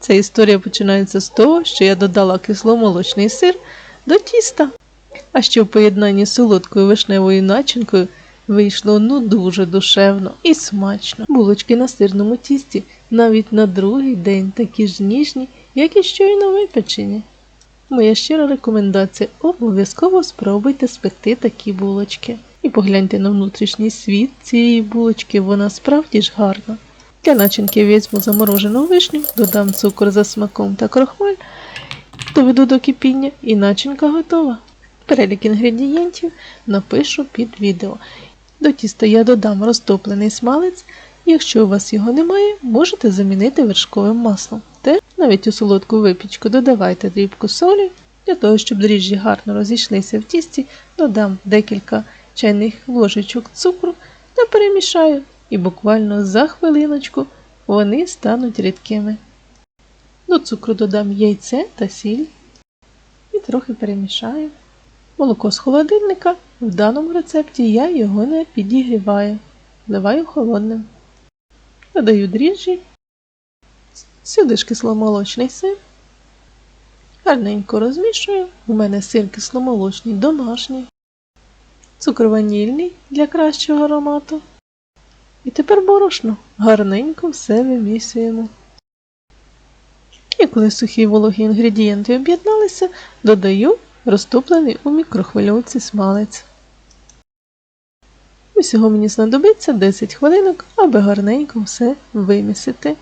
Ця історія починається з того, що я додала кисломолочний сир до тіста. А що в поєднанні з солодкою вишневою начинкою вийшло ну дуже душевно і смачно. Булочки на сирному тісті навіть на другий день такі ж ніжні, як і щойно випечені. Моя щира рекомендація обов'язково спробуйте спекти такі булочки. І погляньте на внутрішній світ цієї булочки, вона справді ж гарна. Для начинки візьму заморожену вишню, додам цукор за смаком та крохмаль, доведу до кипіння і начинка готова. Перелік інгредієнтів напишу під відео. До тіста я додам розтоплений смалець. Якщо у вас його немає, можете замінити вершковим маслом. Теж навіть у солодку випічку додавайте дрібку солі. Для того, щоб дріжджі гарно розійшлися в тісті, додам декілька чайних ложечок цукру та перемішаю. І буквально за хвилиночку вони стануть рідкими. До цукру додам яйце та сіль і трохи перемішаю. Молоко з холодильника в даному рецепті я його не підігріваю, вливаю холодним. Додаю дріжджі, сюди ж кисломолочний сир. Гарненько розмішую. У мене сир кисломолочний домашній, цукор ванільний для кращого аромату. І тепер борошно гарненько все вимісуємо. І коли сухі вологі інгредієнти об'єдналися, додаю розтоплений у мікрохвильовці смалець. Усього мені знадобиться 10 хвилинок, аби гарненько все вимісити.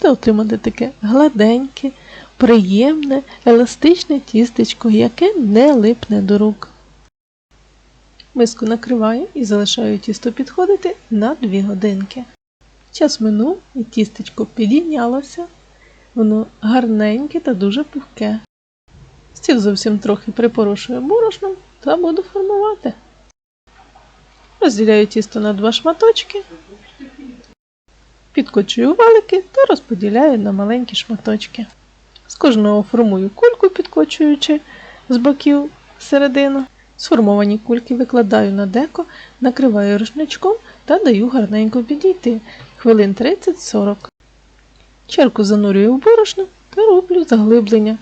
Та отримати таке гладеньке, приємне, еластичне тістечко, яке не липне до рук. Миску накриваю і залишаю тісто підходити на 2 годинки. Час минув і тістечко підійнялося. Воно гарненьке та дуже пухке. Стіл зовсім трохи припорошую борошном та буду формувати. Розділяю тісто на два шматочки, підкочую валики та розподіляю на маленькі шматочки. З кожного формую кульку, підкочуючи з боків середину. Сформовані кульки викладаю на деко, накриваю рушничком та даю гарненько підійти хвилин 30-40. Чарку занурюю в борошно та роблю заглиблення,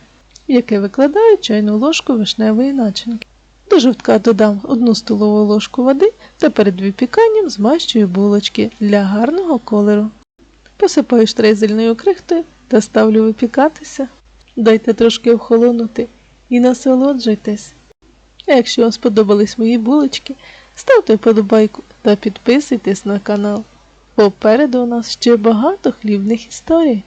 в яке викладаю чайну ложку вишневої начинки. До жовтка додам 1 столову ложку води та перед випіканням змащую булочки для гарного кольору. Посипаю штрезельною крихтою та ставлю випікатися. Дайте трошки охолонути і насолоджуйтесь. А якщо вам сподобались мої булочки, ставте вподобайку та підписуйтесь на канал. Попереду у нас ще багато хлібних історій.